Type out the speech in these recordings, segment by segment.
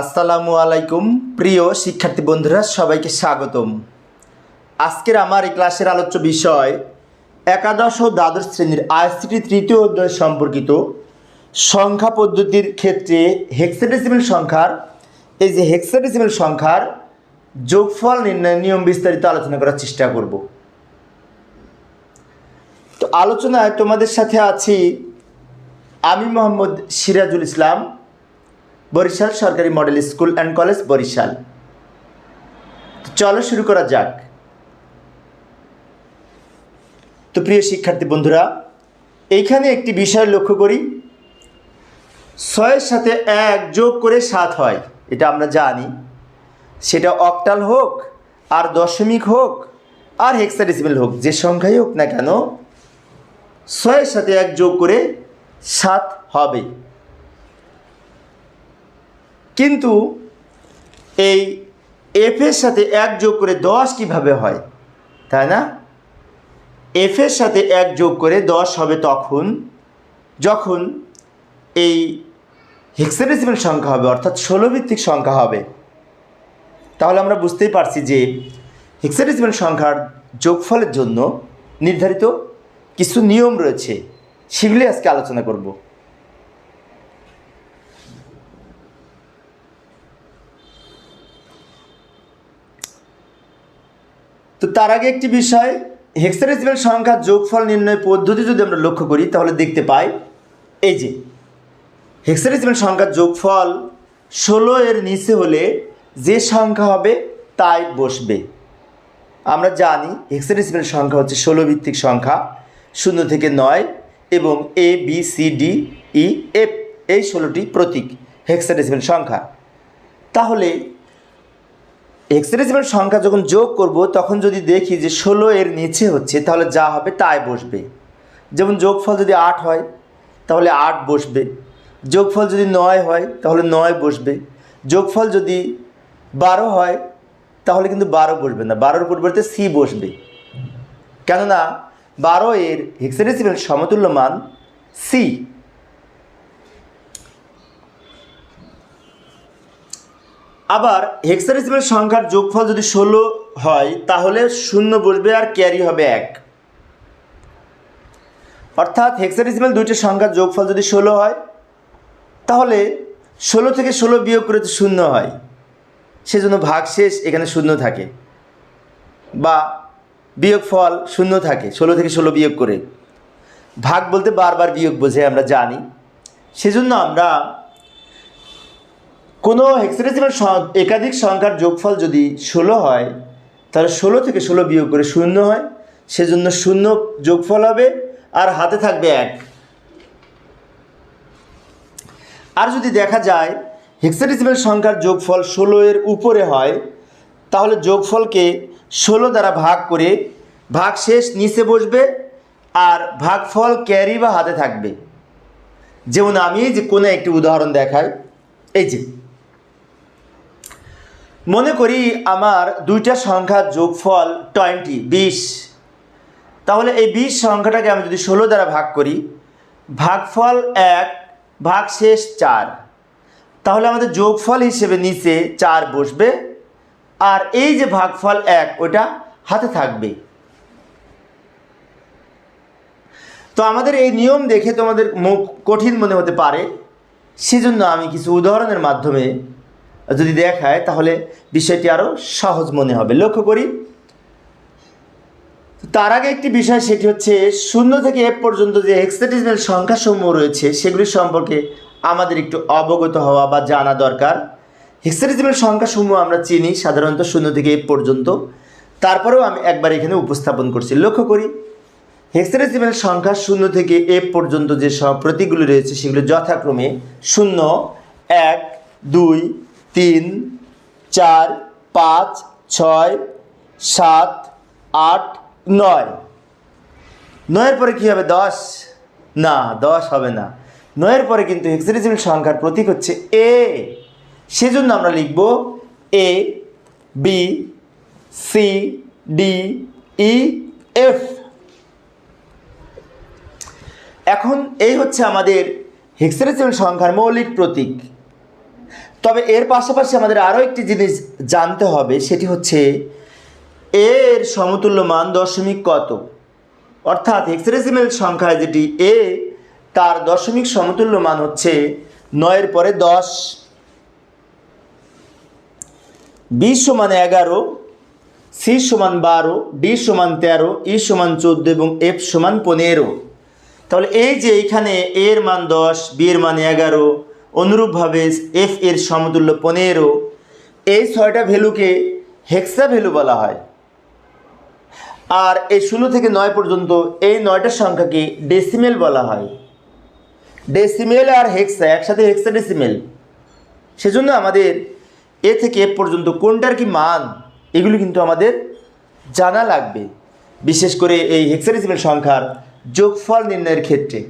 আসসালামু আলাইকুম, প্রিয় শিক্ষার্থী বন্ধুরা, সবাইকে স্বাগতম। আজকের আমার এই ক্লাসের আলোচ্য বিষয়, একাদশ ও দ্বাদশ শ্রেণির আইসিটি তৃতীয় অধ্যায় সম্পর্কিত। সংখ্যা পদ্ধতির ক্ষেত্রে হেক্সাডেসিমেল সংখ্যার, এই যে হেক্সাডেসিমেল সংখ্যার যোগফল নির্ণয় নিয়ম বিস্তারিত আলোচনা করার চেষ্টা করব। তো আলোচনায় তোমাদের সাথে আছি আমি মোহাম্মদ সিরাজুল ইসলাম বরিশাল সরকারি model school and college Barishal. চলো শুরু করা যাক। তো প্রিয় শিক্ষার্থী বন্ধুরা, এইখানে একটি বিষয় লক্ষ্য করি। ছয়ের সাথে এক যোগ করে সাত হয়, এটা আমরা জানি। সেটা অক্টাল হোক, আর দশমিক হোক, আর হেক্সাডেসিমেল হোক, যে সংখ্যাই হোক না কেন, ছয়ের সাথে এক যোগ করে সাত হবে। কিন্তু এই এফের সাথে এক যোগ করে দশ কীভাবে হয়? তাই না? এফের সাথে এক যোগ করে দশ হবে তখন, যখন এই হেক্সাডেসিমেল সংখ্যা হবে, অর্থাৎ ষোলো ভিত্তিক সংখ্যা হবে। তাহলে আমরা বুঝতেই পারছি যে হেক্সাডেসিমেল সংখ্যার যোগফলের জন্য নির্ধারিত কিছু নিয়ম রয়েছে। সেগুলি আজকে আলোচনা করব। তো তার আগে একটি বিষয় হেক্সাডেসিমেল সংখ্যার যোগফল নির্ণয় পদ্ধতি যদি আমরা লক্ষ্য করি, তাহলে দেখতে পাই, এই যে হেক্সাডেসিমেল সংখ্যার যোগফল ষোলো এর নিচে হলে যে সংখ্যা হবে তাই বসবে। আমরা জানি হেক্সাডেসিমেল সংখ্যা হচ্ছে ষোলো ভিত্তিক সংখ্যা, শূন্য থেকে নয় এবং A B C D E F এই ষোলোটি প্রতীক হেক্সাডেসিমেল সংখ্যা। তাহলে হেক্সাডেসিমেল সংখ্যা যখন যোগ করব, তখন যদি দেখি যে ষোলো এর নিচে হচ্ছে, তাহলে যা হবে তাই বসবে। যেমন যোগফল যদি আট হয়, তাহলে আট বসবে। যোগফল যদি নয় হয়, তাহলে নয় বসবে। যোগফল যদি বারো হয়, তাহলে কিন্তু বারো বসবে না। বারোর পরিবর্তে সি বসবে। কেননা, বারো এর হেক্সাডেসিমেল সমতুল্য মান সি আবার হেক্সাডেসিমেল সংখ্যার যোগফল যদি ষোলো হয়, তাহলে শূন্য বসবে আর ক্যারি হবে এক। অর্থাৎ হেক্সাডেসিমেল দুইটি সংখ্যার যোগফল যদি ষোলো হয়, তাহলে ষোলো থেকে ষোলো বিয়োগ করে শূন্য হয়। সেজন্য ভাগশেষ এখানে শূন্য থাকে। বা বিয়োগ ফল শূন্য থাকে, ষোলো থেকে ষোলো বিয়োগ করে। ভাগ বলতে বারবার বিয়োগ বোঝে, আমরা জানি। সেজন্য আমরা কোনো হেক্সাডেসিমেল একাধিক সংখ্যার যোগফল যদি ষোলো হয়, তাহলে ষোলো থেকে ষোলো বিয়োগ করে শূন্য হয়। সেজন্য শূন্য যোগফল হবে আর হাতে থাকবে এক। আর যদি দেখা যায় হেক্সাডেসিমেল সংখ্যার যোগফল ষোলো এর উপরে হয়, তাহলে যোগফলকে ষোলো দ্বারা ভাগ করে ভাগ শেষ নিচে বসবে আর ভাগফল ক্যারি বা হাতে থাকবে। যেমন আমি যে কোনো একটি উদাহরণ দেখাই। এই যে মনে করি আমার দুইটা সংখ্যার যোগফল টোয়েন্টি বিশ। তাহলে এই বিশ সংখ্যাটাকে আমি যদি ষোলো দ্বারা ভাগ করি, ভাগফল এক ভাগ শেষ চার। তাহলে আমাদের যোগফল হিসেবে নিচে চার বসবে, আর এই যে ভাগফল এক, ওটা হাতে থাকবে। তো আমাদের এই নিয়ম দেখে তোমাদের মুখ কঠিন মনে হতে পারে, সেজন্য আমি কিছু উদাহরণের মাধ্যমে যদি দেখায়, তাহলে বিষয়টি আরও সহজ মনে হবে। লক্ষ্য করি, তার আগে একটি বিষয়, সেটি হচ্ছে শূন্য থেকে এফ পর্যন্ত যে হেক্সাডেসিমেল সংখ্যাসমূহ রয়েছে, সেগুলি সম্পর্কে আমাদের একটু অবগত হওয়া বা জানা দরকার। হেক্সাডেসিমেল সংখ্যাসমূহ আমরা চিনি, সাধারণত শূন্য থেকে এফ পর্যন্ত। তারপরেও আমি একবার এখানে উপস্থাপন করছি। লক্ষ্য করি হেক্সাডেসিমেল সংখ্যা শূন্য থেকে এফ পর্যন্ত যে সব প্রতীকগুলি রয়েছে, সেগুলো যথাক্রমে শূন্য, এক, দুই তিন, চার, পাঁচ, ছয়, সাত, আট, নয়। নয়ের পরে কী হবে? দশ? না, দশ হবে না। নয়ের পরে কিন্তু হেক্সাডেসিমেল সংখ্যার প্রতীক হচ্ছে এ সেজন্য আমরা লিখব A B C D E F এখন এই হচ্ছে আমাদের হেক্সাডেসিমেল সংখ্যার মৌলিক প্রতীক। তবে এর পাশাপাশি আমাদের আরও একটি জিনিস জানতে হবে, সেটি হচ্ছে এর সমতুল্য মান দশমিক কত? অর্থাৎ হেক্সাডেসিমেল সংখ্যায় যেটি এ তার দশমিক সমতুল্য মান হচ্ছে নয়ের পরে দশ। বিশ সমান এগারো সি সমান বারো ডি সমান তেরো ই সমান চোদ্দ এবং এফ সমান পনেরো। তাহলে এই যে এখানে এর মান দশ বি এর মান এগারো অনুরূপভাবে এফ এর সমতুল্য পনেরো, এই ছয়টা ভ্যালুকে হেক্সা ভ্যালু বলা হয়। আর এই ষোলো থেকে নয় পর্যন্ত এই নয়টা সংখ্যাকে ডেসিমেল বলা হয়। ডেসিমেল আর হেক্সা, একসাথে হেক্সা ডেসিমেল সেজন্য আমাদের এ থেকে এফ পর্যন্ত কোনটার কি মান, এগুলো কিন্তু আমাদের জানা লাগবে। বিশেষ করে এই হেক্সাডেসিমেল সংখ্যার যোগফল নির্ণয়ের ক্ষেত্রে।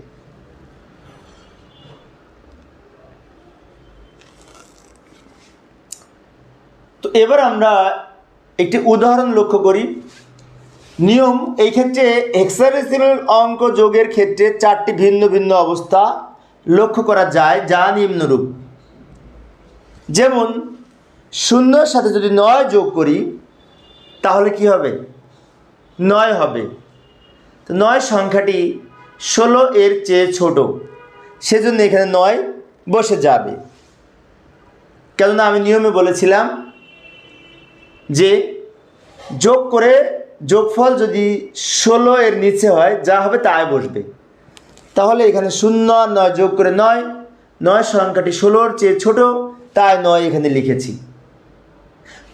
তো এবার আমরা একটি উদাহরণ লক্ষ্য করি। নিয়ম, এই ক্ষেত্রে হেক্সাডেসিমেল অঙ্ক যোগের ক্ষেত্রে চারটি ভিন্ন ভিন্ন অবস্থা লক্ষ্য করা যায় যা নিম্নরূপ। যেমন, শূন্যর সাথে যদি নয় যোগ করি, তাহলে কি হবে? নয় হবে। তো নয় সংখ্যাটি ষোলো এর চেয়ে ছোট। সেজন্য এখানে নয় বসে যাবে। কেননা আমি নিয়মে বলেছিলাম যে যোগ করে যোগফল যদি ষোলো এর নিচে হয়, যা হবে তাই বসবে। তাহলে এখানে শূন্য, নয় যোগ করে নয় নয় সংখ্যাটি ষোলোর চেয়ে ছোট, তাই নয় এখানে লিখেছি।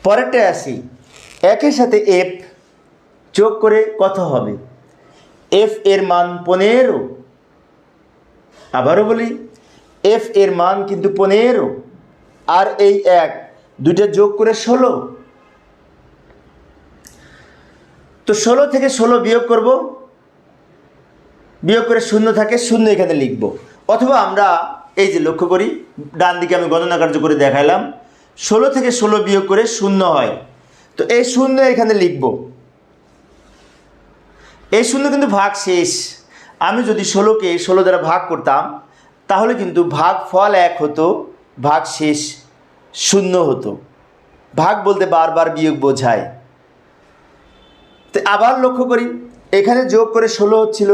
পরেরটায় আসি, একের সাথে এফ যোগ করে কত হবে? এফ এর মান পনেরো। আবারও বলি এফ এর মান কিন্তু পনেরো, আর এই এক, দুইটা যোগ করে ষোলো তো ষোলো থেকে ষোলো বিয়োগ করব। বিয়োগ করে শূন্য থাকে, শূন্য এখানে লিখব। অথবা আমরা এই যে লক্ষ্য করি, ডান দিকে আমি গণনা কার্য করে দেখালাম ষোলো থেকে ষোলো বিয়োগ করে শূন্য হয়। তো এই শূন্য এখানে লিখব। এই শূন্য কিন্তু ভাগ শেষ। আমি যদি ষোলোকে ষোলো দ্বারা ভাগ করতাম, তাহলে কিন্তু ভাগ ফল এক হতো, ভাগ শেষ শূন্য হতো। ভাগ বলতে বারবার বিয়োগ বোঝায়। তো আবার লক্ষ্য করি, এখানে যোগ করে ষোলো হচ্ছিল,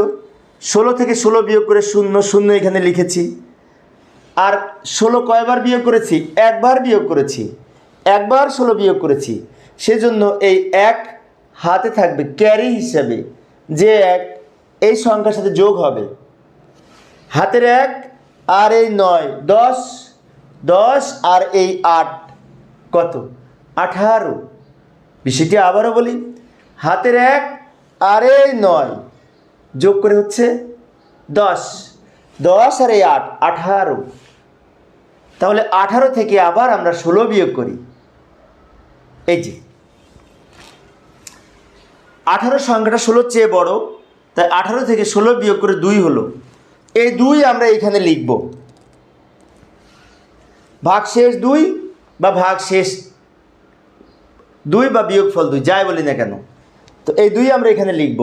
ষোলো থেকে ষোলো বিয়োগ করে শূন্য শূন্য এখানে লিখেছি। আর ষোলো কয়বার বিয়োগ করেছি? একবার বিয়োগ করেছি। একবার ষোলো বিয়োগ করেছি। সেজন্য এই এক হাতে থাকবে ক্যারি হিসাবে। যে এক, এই সংখ্যার সাথে যোগ হবে। হাতের এক আর এই নয়, দশ দশ আর এই আট, কত? আঠারো। বিষয়টি আবারও বলি হাতের এক আর এই নয়। যোগ করে হচ্ছে দশ। দশ আর এই আট, আঠারো। তাহলে আঠারো থেকে আবার আমরা ষোলো বিয়োগ করি। এই যে। আঠারো সংখ্যাটা ষোলোর চেয়ে বড়, তাই আঠারো থেকে ষোলো বিয়োগ করে দুই হলো। এই দুই আমরা এখানে লিখব। ভাগ শেষ দুই বা ভাগ শেষ দুই বা বিয়োগফল দুই, যাই বলি না কেন। তো এই দুই আমরা এখানে লিখব।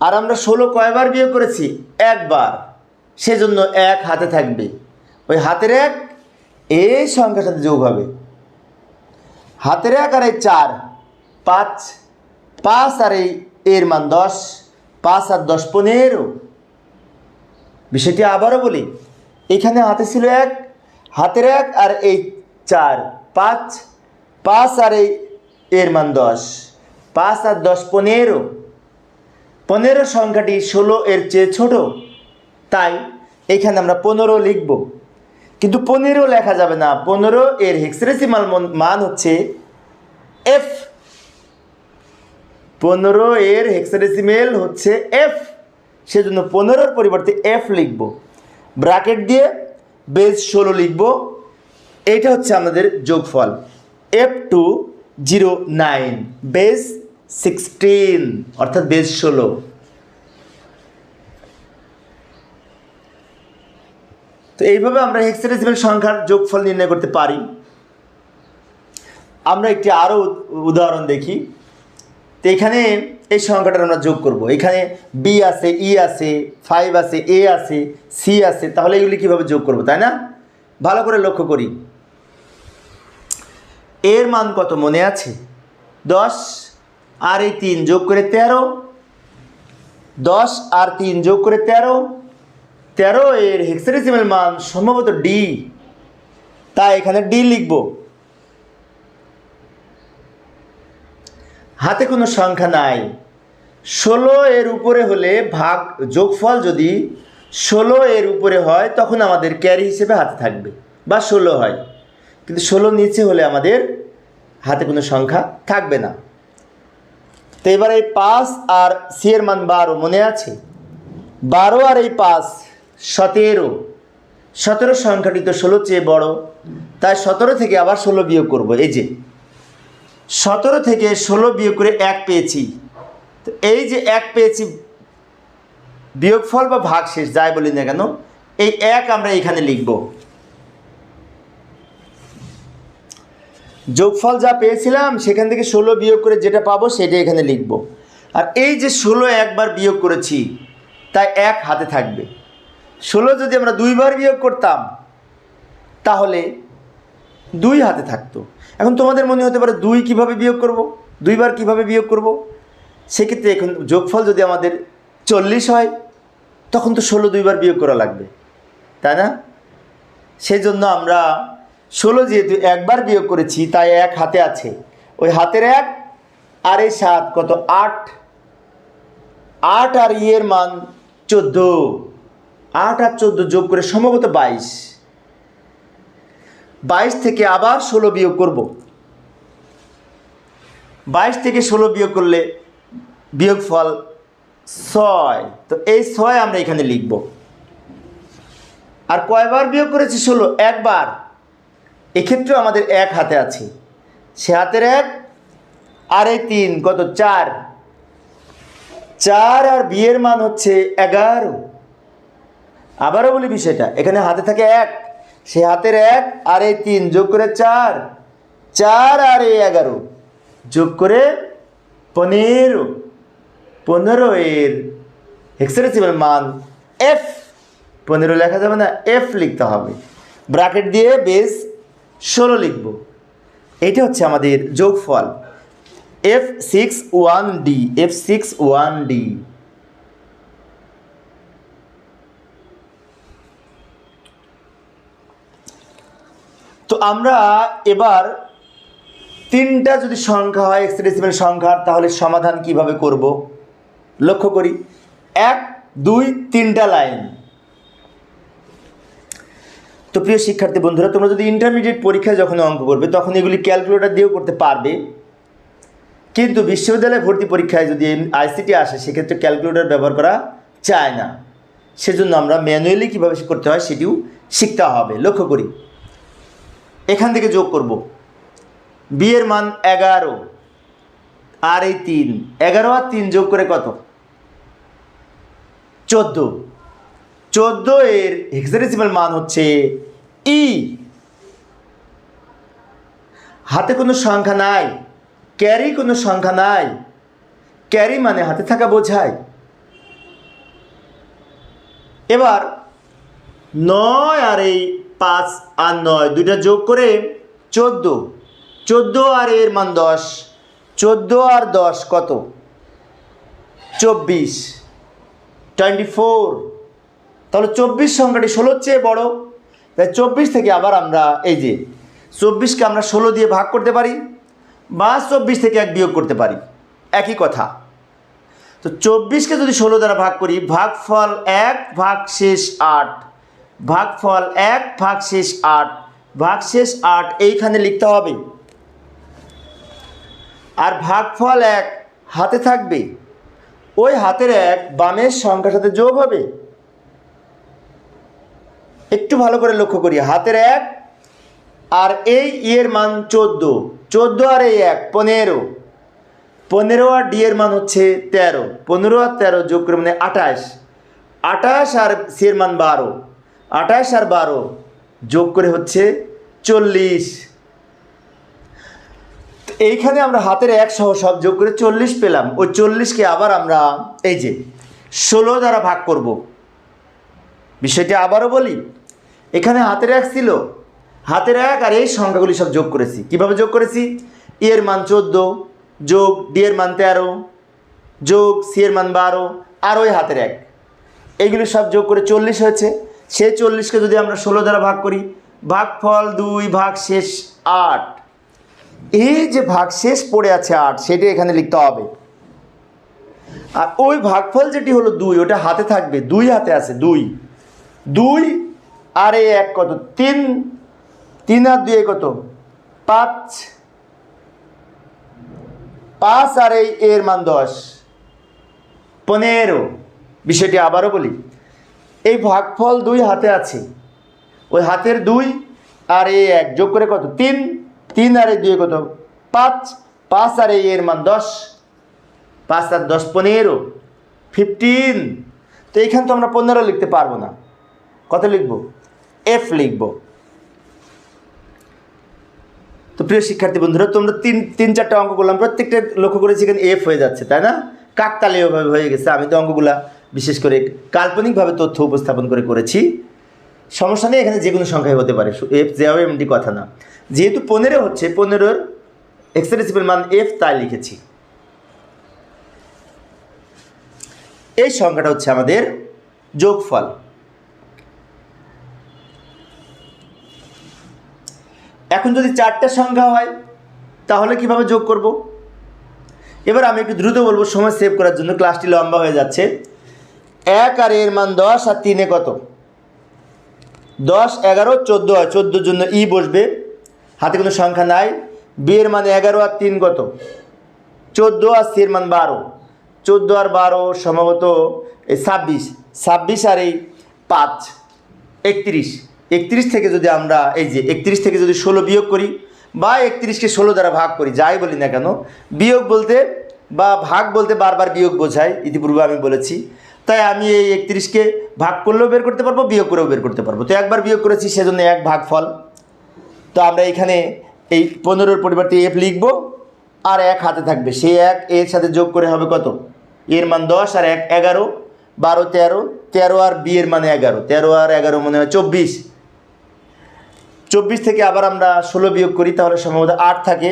আর আমরা ষোলো কয়বার বিয়োগ করেছি? একবার। সেজন্য এক হাতে থাকবে। ওই হাতের এক, এই সংখ্যার সাথে যোগ হবে। হাতের এক আর এই চার, পাঁচ পাঁচ আর এই এর মান দশ, পাঁচ আর দশ পনেরো। বিষয়টি আবারও বলি, এখানে হাতে ছিল এক, হাতের এক আর এই চার, পাঁচ পাঁচ আর এই এর মান দশ। পাঁচ আর দশ পনেরো। পনেরো সংখ্যাটি ষোলো এর চেয়ে ছোট। তাই এখানে আমরা পনেরো লিখব। কিন্তু পনেরো লেখা যাবে না। পনেরো এর হেক্সরেসিমাল মান হচ্ছে এফ পনেরো এর হেক্সাডেসিমেল হচ্ছে এফ সেজন্য পনেরোর পরিবর্তে এফ লিখব। ব্র্যাকেট দিয়ে বেস ষোলো লিখব। এইটা হচ্ছে আমাদের যোগফল। F two zero nine base sixteen, অর্থাৎ বেস ষোলো। তো এইভাবে আমরা হেক্সাডেসিমেল সংখ্যার যোগফল নির্ণয় করতে পারি। আমরা একটি আরও উদাহরণ দেখি। তো এখানে এই সংখ্যাটার আমরা যোগ করব। এখানে বি আছে ই আছে ফাইভ আছে এ আছে সি আছে, তাহলে এগুলি কীভাবে যোগ করব, তাই না? ভালো করে লক্ষ্য করি। এর মান কত মনে আছে? দশ? আর এই তিন যোগ করে তেরো, দশ আর তিন যোগ করে তেরো তেরো এর হেক্সাডেসিমেল মান সম্ভবত ডি তাই এখানে ডি লিখব। হাতে কোনো সংখ্যা নাই। ষোলো এর উপরে হলে ভাগ যোগফল যদি ষোলো এর উপরে হয়, তখন আমাদের ক্যারি হিসেবে হাতে থাকবে, বা ষোলো হয়। কিন্তু ষোলো নিচে হলে আমাদের হাতে কোনো সংখ্যা থাকবে না। তো এবার এই পাঁচ আর সি এর মান বারো মনে আছে? বারো আর এই পাঁচ সতেরো। সতেরো সংখ্যাটি তো ষোলো চেয়ে বড়। তাই সতেরো থেকে আবার ষোলো বিয়োগ করব। এই যে সতেরো থেকে ষোলো বিয়োগ করে এক পেয়েছি। তো এই যে এক পেয়েছি, বিয়োগফল বা ভাগ শেষ যাই বলি না কেন, এই এক আমরা এখানে লিখব। যোগফল যা পেয়েছিলাম, সেখান থেকে ষোলো বিয়োগ করে যেটা পাবো সেটা এখানে লিখব। আর এই যে ষোলো একবার বিয়োগ করেছি, তাই এক হাতে থাকবে। ষোলো যদি আমরা দুইবার বিয়োগ করতাম, তাহলে দুই হাতে থাকতো। এখন তোমাদের মনে হতে পারে দুই কীভাবে বিয়োগ করব? দুইবার কীভাবে বিয়োগ করব? সেক্ষেত্রে এখন যোগফল যদি আমাদের চল্লিশ হয়, তখন তো ষোলো দুইবার বিয়োগ করা লাগবে। তাই না? সেই জন্য আমরা ষোলো যেহেতু একবার বিয়োগ করেছি, তাই এক হাতে আছে। ওই হাতের এক আর এই সাত কত? আট। আট আর ইয়ের মান চোদ্দ। আট আর চোদ্দ যোগ করে সম্ভবত বাইশ। বাইশ থেকে আবার ষোলো বিয়োগ করব। বাইশ থেকে ষোলো বিয়োগ করলে বিয়োগ ফল ছয়। তো এই ছয় আমরা এখানে লিখব। আর কয়বার বিয়োগ করেছি? ষোলো। একবার। এক্ষেত্রেও আমাদের এক হাতে আছে। সে হাতের এক, আর তিন, কত? চার। চার আর বিয়ের মান হচ্ছে এগারো। আবারও বলি বিষয়টা, এখানে হাতে থাকে এক, সে হাতের এক, আর এই তিন, যোগ করে চার। চার আর এই এগারো, যোগ করে পনেরো। পনেরো এর হেক্সাডেসিমাল মান এফ পনেরো লেখা যাবে না এফ লিখতে হবে। ব্র্যাকেট দিয়ে বেস ষোলো লিখব। এটা হচ্ছে আমাদের যোগফল। F six one D F six one D তো আমরা এবার তিনটা যদি সংখ্যা হয় এক্সডেসিমেল সংখ্যার, তাহলে সমাধান কীভাবে করব? লক্ষ্য করি। এক, দুই, তিনটা লাইন। তো প্রিয় শিক্ষার্থী বন্ধুরা, তোমরা যদি ইন্টারমিডিয়েট পরীক্ষায় যখন অঙ্ক করবে, তখন এগুলি ক্যালকুলেটর দিয়েও করতে পারবে। কিন্তু বিশ্ববিদ্যালয়ে ভর্তি পরীক্ষায় যদি আইসিটি আসে, সেক্ষেত্রে ক্যালকুলেটর ব্যবহার করা চায় না। সেজন্য আমরা ম্যানুয়ালি কীভাবে করতে হয়, সেটিও শিখতে হবে। লক্ষ্য করি। এখান থেকে যোগ করব। বিয়ের মান এগারো, আর এই তিন, এগারো আর তিন যোগ করে কত? চোদ্দ। চোদ্দ এর হেক্সাডেসিমাল মান হচ্ছে ই হাতে কোনো সংখ্যা নাই ক্যারি কোনো সংখ্যা নাই ক্যারি মানে হাতে থাকা বোঝায়। এবার নয় আর এই পাঁচ আর নয় দুইটা যোগ করে চোদ্দ। চোদ্দ আর এর মান দশ। চোদ্দ আর দশ কত? চব্বিশ। টোয়েন্টি ফোর তাহলে চব্বিশ সংখ্যাটি ষোলোর চেয়ে বড়। তাই চব্বিশ থেকে আবার আমরা এই যে চব্বিশকে আমরা ষোলো দিয়ে ভাগ করতে পারি বা চব্বিশ থেকে এক বিয়োগ করতে পারি। একই কথা। তো চব্বিশকে যদি ষোলো দ্বারা ভাগ করি, ভাগফল এক ভাগ শেষ আট। ভাগফল এক ভাগ শেষ আট। ভাগ শেষ আট এইখানে লিখতে হবে। আর ভাগফল এক হাতে থাকবে। ওই হাতের এক বামের সংখ্যার সাথে যোগ হবে। একটু ভালো করে লক্ষ্য করি, হাতের এক আর এই ইয়ের মান চোদ্দ। চোদ্দ আর এই এক, পনেরো। পনেরো আর ডি এর মান হচ্ছে তেরো। পনেরো আর তেরো যোগ করে মানে আঠাশ। আঠাশ আর সি এর মান বারো। আঠাশ আর বারো যোগ করে হচ্ছে চল্লিশ। এইখানে আমরা হাতের এক সহ সব যোগ করে চল্লিশ পেলাম। ওই চল্লিশকে আবার আমরা এই যে ষোলো দ্বারা ভাগ করব। বিষয়টি আবারও বলি, এখানে হাতের এক ছিল। হাতের এক আর এই সংখ্যাগুলি সব যোগ করেছি। কীভাবে যোগ করেছি? ই এর মান চোদ্দ, যোগ ডি এর মান তেরো, যোগ সি এর মান বারো আর ওই হাতের এক। এইগুলি সব যোগ করে চল্লিশ হয়েছে। সেই চল্লিশকে যদি আমরা ষোলো দ্বারা ভাগ করি, ভাগফল দুই ভাগ শেষ আট। এই যে ভাগ শেষ পড়ে আছে আট, সেটা এখানে লিখতে হবে। আর ওই ভাগফল যেটি হলো দুই, ওটা হাতে থাকবে, দুই হাতে আছে, দুই। দুই, আর এই এক কত? তিন তিন আর দুই কত? পাঁচ। পাঁচ আর এই এর মান দশ। পনেরো। বিষয়টি আবারও বলি। এই ভাগফল দুই হাতে আছে। ওই হাতের দুই আর এই এক যোগ করে কত? তিন। তিন আর এই দুই কত? পাঁচ। পাঁচ আর এই এর মান দশ। পাঁচ আর দশ, পনেরো। ফিফটিন। তো এইখানে তো আমরা পনেরো লিখতে পারব না। কত লিখব? এফ লিখব। তো প্রিয় শিক্ষার্থী বন্ধুরা, তোমরা তিন তিন চারটা অঙ্ক করলাম। প্রত্যেকটা লক্ষ্য করেছি এখানে এফ হয়ে যাচ্ছে, তাই না? কাকতালীয়ভাবে হয়ে গেছে। আমি তো অঙ্কগুলা বিশেষ করে কাল্পনিকভাবে তথ্য উপস্থাপন করে করেছি। সমস্যা নেই, এখানে যে কোনো সংখ্যায় হতে পারে। এফ যে হবে এমনি কথা না। যেহেতু পনেরো হচ্ছে, পনেরোর এক্সরেসিপের মান এফ তাই লিখেছি। এই সংখ্যাটা হচ্ছে আমাদের যোগফল। এখন যদি চারটে সংখ্যা হয়, তাহলে কীভাবে যোগ করব? এবার আমি একটু দ্রুত বলব, সময় সেভ করার জন্য ক্লাসটি লম্বা হয়ে যাচ্ছে। এক আর এর মান দশ আর তিনে কত? দশ, এগারো, চোদ্দ হয়, চোদ্দোর জন্য ই বসবে। হাতে কোনো সংখ্যা নাই। বি এর মান এগারো আর তিন কত? চোদ্দ আর সি এর মান বারো। চোদ্দ আর বারো সম্ভবত এই ছাব্বিশ। ছাব্বিশ আর এই পাঁচ। একত্রিশ। একত্রিশ থেকে যদি আমরা এই যে একত্রিশ থেকে যদি ষোলো বিয়োগ করি বা একত্রিশকে ষোলো দ্বারা ভাগ করি, যাই বলি না কেন, বিয়োগ বলতে বা ভাগ বলতে বারবার বিয়োগ বোঝায়, ইতিপূর্বে আমি বলেছি। তাই আমি এই একত্রিশকে ভাগ করলেও বের করতে পারব, বিয়োগ করেও বের করতে পারব। তো একবার বিয়োগ করেছি, সেজন্য এক ভাগ ফল তো আমরা এখানে এই পনেরোর পরিবর্তে এফ লিখব, আর এক হাতে থাকবে। সেই এক এর সাথে যোগ করে হবে কত? এর মান দশ আর এক এগারো, বারো তেরো তেরো আর বি এর মানে এগারো। তেরো আর এগারো মনে হয় চব্বিশ। চব্বিশ থেকে আবার আমরা ষোলো বিয়োগ করি, তাহলে সম্ভবত আট থাকে।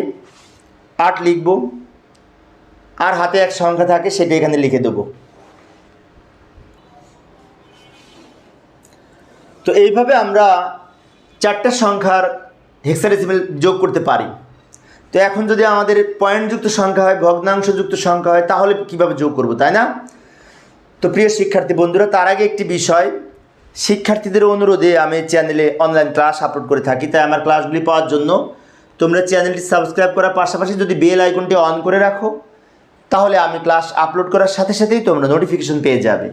আট লিখব। আর হাতে এক সংখ্যা থাকে, সেটা এখানে লিখে দেবো। তো এইভাবে আমরা চারটা সংখ্যার হেক্সাডেসিমেল যোগ করতে পারি। তো এখন যদি আমাদের পয়েন্টযুক্ত সংখ্যা হয়, ভগ্নাংশযুক্ত সংখ্যা হয়, তাহলে কীভাবে যোগ করব, তাই না? তো প্রিয় শিক্ষার্থী বন্ধুরা, তার আগে একটি বিষয় শিক্ষার্থীদের অনুরোধে আমি চ্যানেলে অনলাইন ক্লাস আপলোড করে থাকি, তাই আমার ক্লাসগুলি পাওয়ার জন্য তোমরা চ্যানেলটি সাবস্ক্রাইব করার পাশাপাশি যদি বেল আইকনটি অন করে রাখো, তাহলে আমি ক্লাস আপলোড করার সাথে সাথেই তোমরা নোটিফিকেশন পেয়ে যাবে।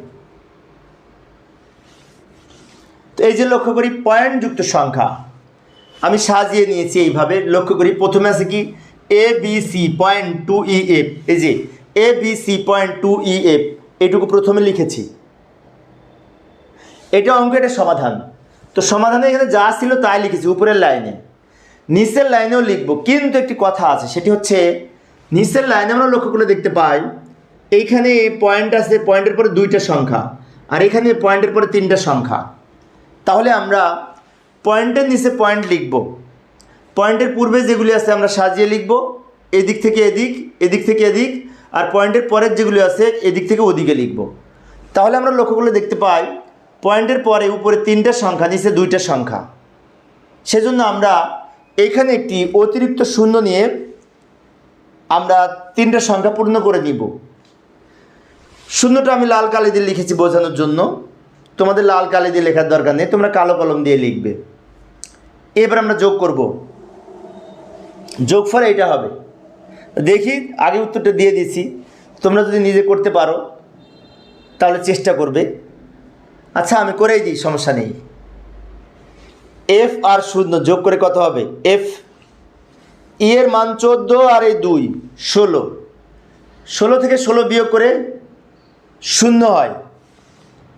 তো এই যে লক্ষ্য করি পয়েন্টযুক্ত সংখ্যা। আমি সাজিয়ে নিয়েছি এইভাবে, লক্ষ্য করি প্রথমে আছে কি? A B C point two E F এই যে A B C point two E F এটুকু প্রথমে লিখেছি। এটা অঙ্ক, এটা সমাধান। তো সমাধানে এখানে যা ছিল তাই লিখেছি, উপরের লাইনে। নিচের লাইনেও লিখব, কিন্তু একটি কথা আছে, সেটি হচ্ছে নিচের লাইনে আমরা লক্ষ্য করে দেখতে পাই, এইখানে পয়েন্ট আছে পয়েন্টের পরে দুইটা সংখ্যা, আর এখানে পয়েন্টের পরে তিনটা সংখ্যা। তাহলে আমরা পয়েন্টের নিচে পয়েন্ট লিখব। পয়েন্টের পূর্বে যেগুলি আছে আমরা সাজিয়ে লিখব, এদিক থেকে এদিক এদিক থেকে এদিক, আর পয়েন্টের পরের যেগুলি আছে এদিক থেকে ওদিকে লিখব। তাহলে আমরা লক্ষ্য করলে দেখতে পাই পয়েন্টের পরে উপরে তিনটা সংখ্যা, নিচে দুইটা সংখ্যা। সেজন্য আমরা এখানে একটি অতিরিক্ত শূন্য নিয়ে আমরা তিনটা সংখ্যা পূর্ণ করে নিব। শূন্যটা আমি লাল কালি দিয়ে লিখেছি বোঝানোর জন্য। তোমাদের লাল কালি দিয়ে লেখার দরকার নেই, তোমরা কালো কলম দিয়ে লিখবে। এবার আমরা যোগ করব। যোগফল এইটা হবে। দেখি, আগে উত্তরটা দিয়ে দিছি। তোমরা যদি নিজে করতে পারো, তাহলে চেষ্টা করবে। আচ্ছা আমি করেই দিই, সমস্যা নেই। এফ আর শূন্য যোগ করে কত হবে? এফ ই এর মান চোদ্দ আর এই দুই, ষোলো। ষোলো থেকে ষোলো বিয়োগ করে শূন্য হয়।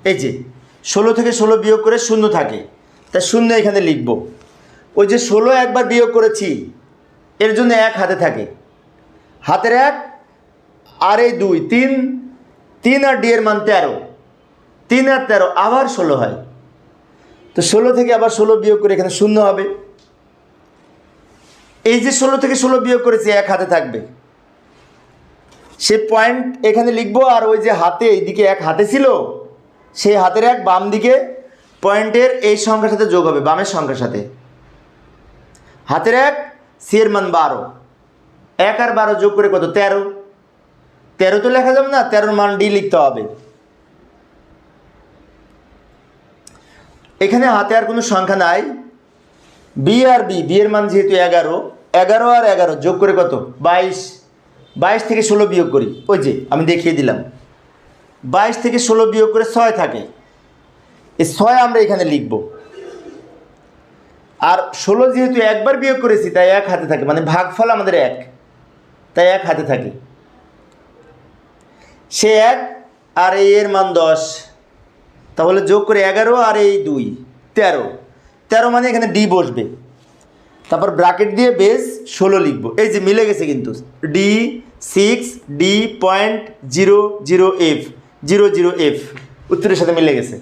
এই যে, ষোলো থেকে ষোলো বিয়োগ করে শূন্য থাকে। তা শূন্য এখানে লিখব। ওই যে ষোলো একবার বিয়োগ করেছি, এর জন্য এক হাতে থাকে। হাতের এক আর এই দুই, তিন তিন আর ডি এর মান তেরো। তিন আর তেরো, আবার ষোলো হয়। তো ষোলো থেকে আবার ষোলো বিয়োগ করে এখানে শূন্য হবে। এই যে ষোলো থেকে ষোলো বিয়োগ করেছি, এক হাতে থাকবে। সে পয়েন্ট এখানে লিখব, আর ওই যে হাতে, এইদিকে এক হাতে ছিল, সেই হাতের এক বাম দিকে পয়েন্টের এই সংখ্যার সাথে যোগ হবে, বামের সংখ্যার সাথে। হাতের এক সি এর মান বারো। এক আর বারো যোগ করে কত? তেরো। তেরো তো লেখা যাবে না, তেরোর মান ডি লিখতে হবে। এখানে হাতে আর কোনো সংখ্যা নাই। বি আর বি বি এর মান যেহেতু এগারো এগারো আর এগারো যোগ করে কত? বাইশ। বাইশ থেকে ষোলো বিয়োগ করি। ওই যে, আমি দেখিয়ে দিলাম। বাইশ থেকে ষোলো বিয়োগ করে ছয় থাকে। এই ছয় আমরা এখানে লিখব। আর ষোলো যেহেতু একবার বিয়োগ করেছি, তাই এক হাতে থাকে। মানে ভাগফল আমাদের এক। তাই এক হাতে থাকে। সে এক আর এর মান দশ। তাহলে যোগ করে এগারো আর এই দুই, তেরো। তেরো মানে এখানে ডি বসবে। তারপর ব্র্যাকেট দিয়ে বেস ষোলো লিখব। এই যে মিলে গেছে কিন্তু। D six D point zero zero F zero zero F উত্তরের সাথে মিলে গেছে।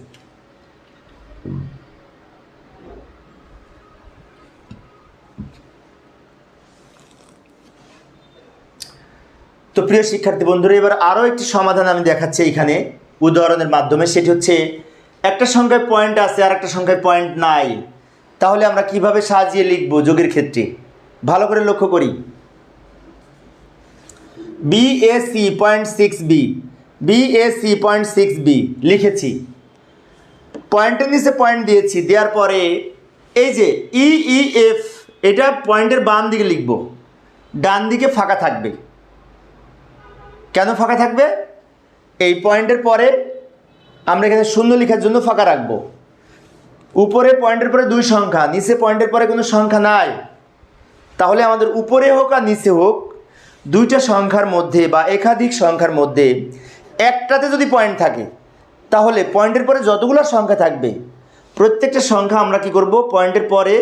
তো প্রিয় শিক্ষার্থী বন্ধুরা, এবার আরও একটি সমাধান আমি দেখাচ্ছি এখানে উদাহরণের মাধ্যমে সেটি হচ্ছে, একটা সংখ্যায় পয়েন্ট আছে আর একটা সংখ্যায় পয়েন্ট নাই। তাহলে আমরা কীভাবে সাজিয়ে লিখব যোগের ক্ষেত্রে? ভালো করে লক্ষ্য করি। B A C point six B B A C point six B লিখেছি। পয়েন্টের নিচে পয়েন্ট দিয়েছি, দেওয়ার পরে এই যে ই ই এফ এটা পয়েন্টের বাম দিকে লিখব। ডান দিকে ফাঁকা থাকবে। কেন ফাঁকা থাকবে? এই পয়েন্টের পরে আমরা এখানে শূন্য লেখার জন্য ফাঁকা রাখব। উপরে পয়েন্টের পরে দুই সংখ্যা, নিচে পয়েন্টের পরে কোনো সংখ্যা নাই। তাহলে আমাদের উপরে হোক আর নিচে হোক, দুইটা সংখ্যার মধ্যে বা একাধিক সংখ্যার মধ্যে একটাতে যদি পয়েন্ট থাকে, তাহলে পয়েন্টের পরে যতগুলো সংখ্যা থাকবে, প্রত্যেকটা সংখ্যা আমরা কি করব? পয়েন্টের পরে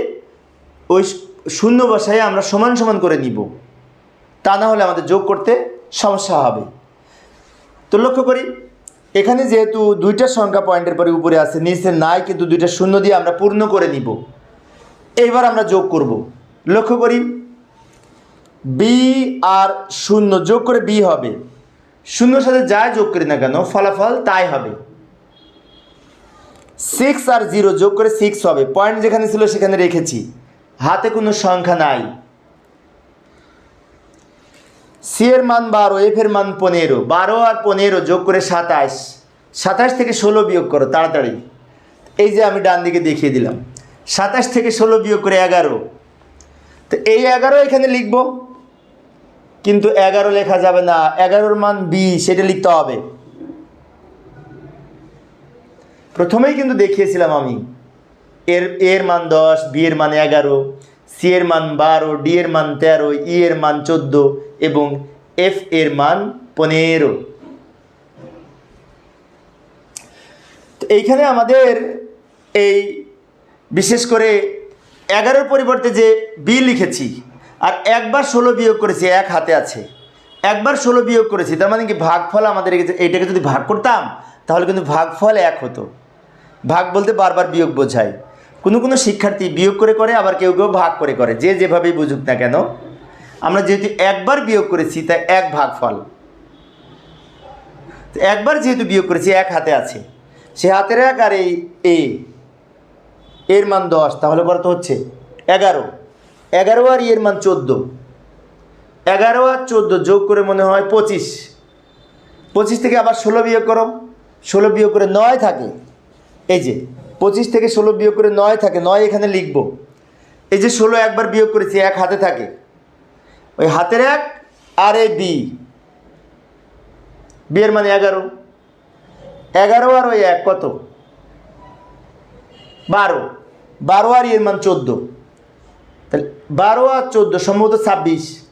ওই শূন্য বসায় আমরা সমান সমান করে নিব। তা না হলে আমাদের যোগ করতে সমস্যা হবে। তো লক্ষ্য করি, এখানে যেহেতু দুইটা সংখ্যা পয়েন্টের পরে উপরে আছে, নিচে নাই, কিন্তু দুইটা শূন্য দিয়ে আমরা পূর্ণ করে নিব। এইবার আমরা যোগ করব। লক্ষ্য করি বি আর শূন্য যোগ করে বি হবে। শূন্যর সাথে যা যোগ করি না কেন, ফলাফল তাই হবে। সিক্স আর জিরো যোগ করে সিক্স হবে। পয়েন্ট যেখানে ছিল সেখানে রেখেছি। হাতে কোনো সংখ্যা নাই। সি এর মান বারো, এফ এর মান পনেরো, বারো আর পনেরো যোগ করে সাতাশ। সাতাশ থেকে ষোলো বিয়োগ করো, তাড়াতাড়ি। এই যে আমি ডান দিকে দেখিয়ে দিলাম। সাতাশ থেকে ষোলো বিয়োগ করে এগারো। তো এই এগারো এখানে লিখব। কিন্তু এগারো লেখা যাবে না। এগারোর মান বি সেটা লিখতে হবে। প্রথমেই কিন্তু দেখিয়েছিলাম আমি। এর এর মান দশ, বি এর মান এগারো, সি এর মান বারো, ডি এর মান তেরো, ই এর মান চোদ্দ এবং এফ এর মান পনেরো। তো এইখানে আমাদের এই বিশেষ করে এগারোর পরিবর্তে যে বি লিখেছি, আর একবার ষোলো বিয়োগ করেছি, এক হাতে আছে। একবার ষোলো বিয়োগ করেছি, তার মানে কি ভাগফল আমাদের এইটাকে যদি ভাগ করতাম, তাহলে কিন্তু ভাগফল এক হতো। ভাগ বলতে বারবার বিয়োগ বোঝায়। কোনো কোনো শিক্ষার্থী বিয়োগ করে করে, আবার কেউ কেউ ভাগ করে করে, যে যেভাবেই বুঝুক না কেন। আমরা যেহেতু একবার বিয়োগ করেছি, তাই এক ভাগ ফল। একবার যেহেতু বিয়োগ করেছি, এক হাতে আছে। সে হাতের এক আর এই এ। এর মান দশ, তাহলে কত হচ্ছে এগারো। এগারো আর এর মান চোদ্দ। এগারো আর চোদ্দ যোগ করে মনে হয় পঁচিশ। পঁচিশ থেকে আবার ষোলো বিয়োগ করো। ষোলো বিয়োগ করে নয় থাকে। এই যে, পঁচিশ থেকে ষোলো বিয়োগ করে নয় থাকে, নয় এখানে লিখব। এই যে ষোলো একবার বিয়োগ করেছি, এক হাতে থাকে। ওই হাতের এক আর এই বি। বিয়ের মানে এগারো। এগারো আর ওই এক কত? বারো। বারো আর এর মান চোদ্দ। তাহলে বারো আর চোদ্দ সম্ভবত ছাব্বিশ।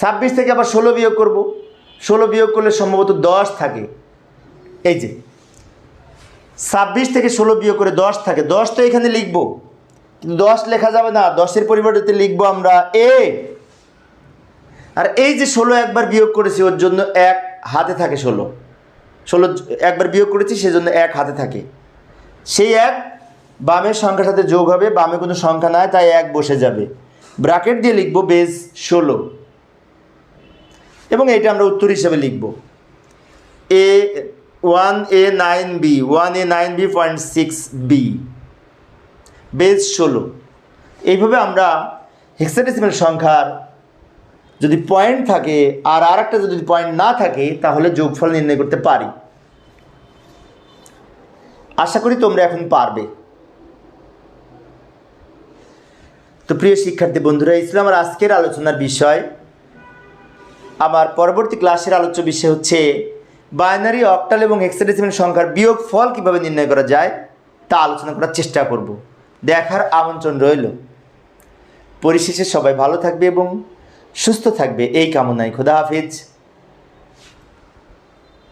ছাব্বিশ থেকে আবার ষোলো বিয়োগ করব। ষোলো বিয়োগ করলে সম্ভবত দশ থাকে। এই যে। ছাব্বিশ থেকে ষোলো বিয়োগ করে দশ থাকে। দশ তো এখানে লিখব। কিন্তু দশ লেখা যাবে না। দশের পরিবর্তে লিখব আমরা এ। আর এই যে ষোলো একবার বিয়োগ করেছি, ওর জন্য এক হাতে থাকে ষোলো। ষোলো একবার বিয়োগ করেছি, সেজন্য এক হাতে থাকে। সেই এক বামের সংখ্যার সাথে যোগ হবে, বামে কোনো সংখ্যা নাই, তাই এক বসে যাবে। ব্র্যাকেট দিয়ে লিখব বেজ ষোলো। এবং এটা আমরা উত্তর হিসাবে লিখব। A one A nine B, one A nine B point six B. Base ষোলো। এইভাবে আমরা হেক্সাডেসিমেল সংখ্যার যদি পয়েন্ট থাকে আর আর একটা যদি পয়েন্ট না থাকে, তাহলে যোগফল নির্ণয় করতে পারি। আশা করি তোমরা এখন পারবে। তো প্রিয় শিক্ষার্থী বন্ধুরা ইসলাম আমার আজকের আলোচনার বিষয়। আমার পরবর্তী ক্লাসের আলোচ্য বিষয় হচ্ছে বাইনারি অক্টাল এবং হেক্সাডেসিমেল সংখ্যার বিয়োগ ফল কীভাবে নির্ণয় করা যায়, তা আলোচনা করার চেষ্টা করব। দেখার আমন্ত্রণ রইল। পরিশেষে সবাই ভালো থাকবে এবং সুস্থ থাকবে। এই কামনায় খোদা হাফিজ।